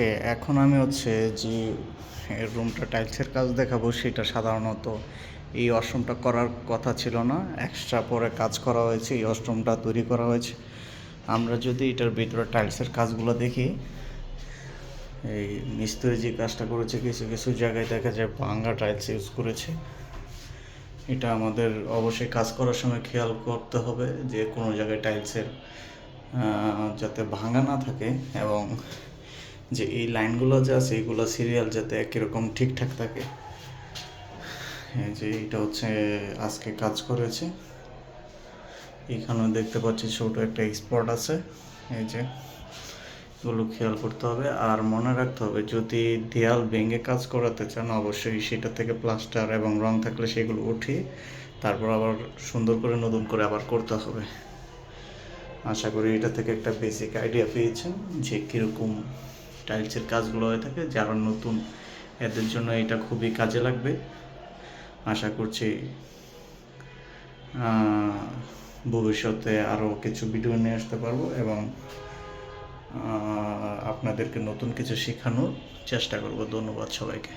ওকে, এখন আমি হচ্ছে যে রুমটা টাইলসের কাজ দেখাবো, সেটা সাধারণত এই অষ্টমটা করার কথা ছিল না। এক্সট্রা পরে কাজ করা হয়েছে, এই অষ্টমটা তৈরি করা হয়েছে। আমরা যদি এটার ভিতরে টাইলসের কাজগুলো দেখি, এই মিস্ত্রি যে কাজটা করেছে, কিছু কিছু জায়গায় দেখা যায় ভাঙ্গা টাইলস ইউজ করেছে। এটা আমাদের অবশ্যই কাজ করার সময় খেয়াল করতে হবে যে, কোনো জায়গায় টাইলসের যাতে ভাঙা না থাকে এবং যে এই লাইনগুলো যে আছে এইগুলো সিরিয়াল যাতে একই রকম ঠিকঠাক থাকে। এই যে এটা হচ্ছে আজকে কাজ করেছে। এখানেও দেখতে পাচ্ছি ছোট একটা স্পট আছে। এই যে এগুলো খেয়াল করতে হবে। আর মনে রাখতে হবে, যদি দেয়াল ভেঙে কাজ করাতে চান, অবশ্যই সেটা থেকে প্লাস্টার এবং রং থাকলে সেগুলো উঠিয়ে তারপর আবার সুন্দর করে নতুন করে আবার করতে হবে। আশা করি এটা থেকে একটা বেসিক আইডিয়া পেয়েছেন যে কীরকম টাইলসের কাজগুলো হয়ে থাকে, যারা নতুন, এদের জন্য এটা খুবই কাজে লাগবে। আশা করছি ভবিষ্যতে আরও কিছু ভিডিও নিয়ে আসতে পারব এবং আপনাদেরকে নতুন কিছু শেখানোর চেষ্টা করব। ধন্যবাদ সবাইকে।